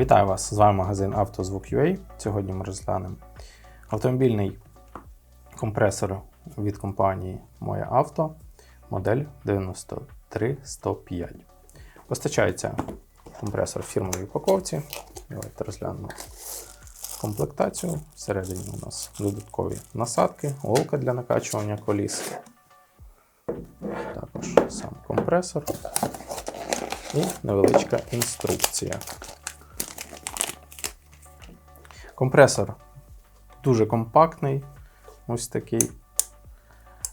Вітаю вас! З вами магазин «Автозвук.UA». Сьогодні ми розглянемо автомобільний компресор від компанії Моє авто, модель 93105. Постачається компресор в фірмовій упаковці. Давайте розглянемо комплектацію. Всередині у нас додаткові насадки, голка для накачування коліс. Також сам компресор і невеличка інструкція. Компресор дуже компактний, ось такий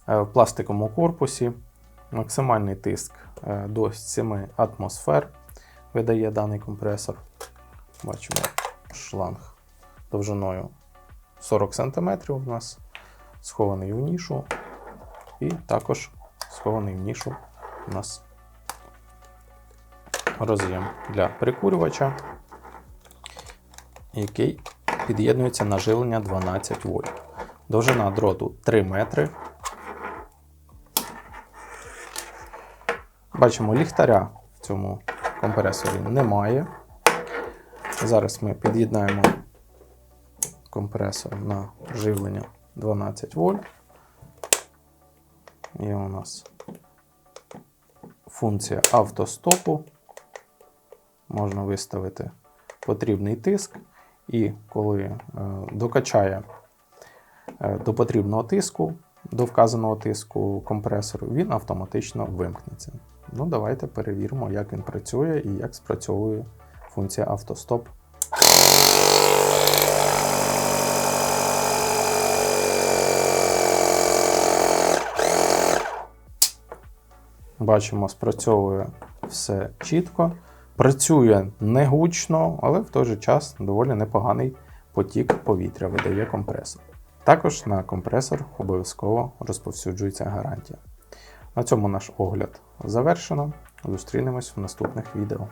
е, в пластиковому корпусі. Максимальний тиск е, до 7 атмосфер видає даний компресор. Бачимо шланг довжиною 40 см у нас схований в нішу, і також схований в нішу у нас роз'єм для прикурювача, який під'єднується на живлення 12 вольт. Довжина дроту 3 метри. Бачимо, ліхтаря в цьому компресорі немає. Зараз ми під'єднаємо компресор на живлення 12 вольт. Є у нас функція автостопу. Можна виставити потрібний тиск, і коли е, докачає е, до потрібного тиску, до вказаного тиску компресору, він автоматично вимкнеться. Ну, давайте перевіримо, як він працює і як спрацьовує функція автостоп. Бачимо, спрацьовує все чітко. Працює не гучно, але в той же час доволі непоганий потік повітря видає компресор. Також на компресор обов'язково розповсюджується гарантія. На цьому наш огляд завершено. Зустрінемось в наступних відео.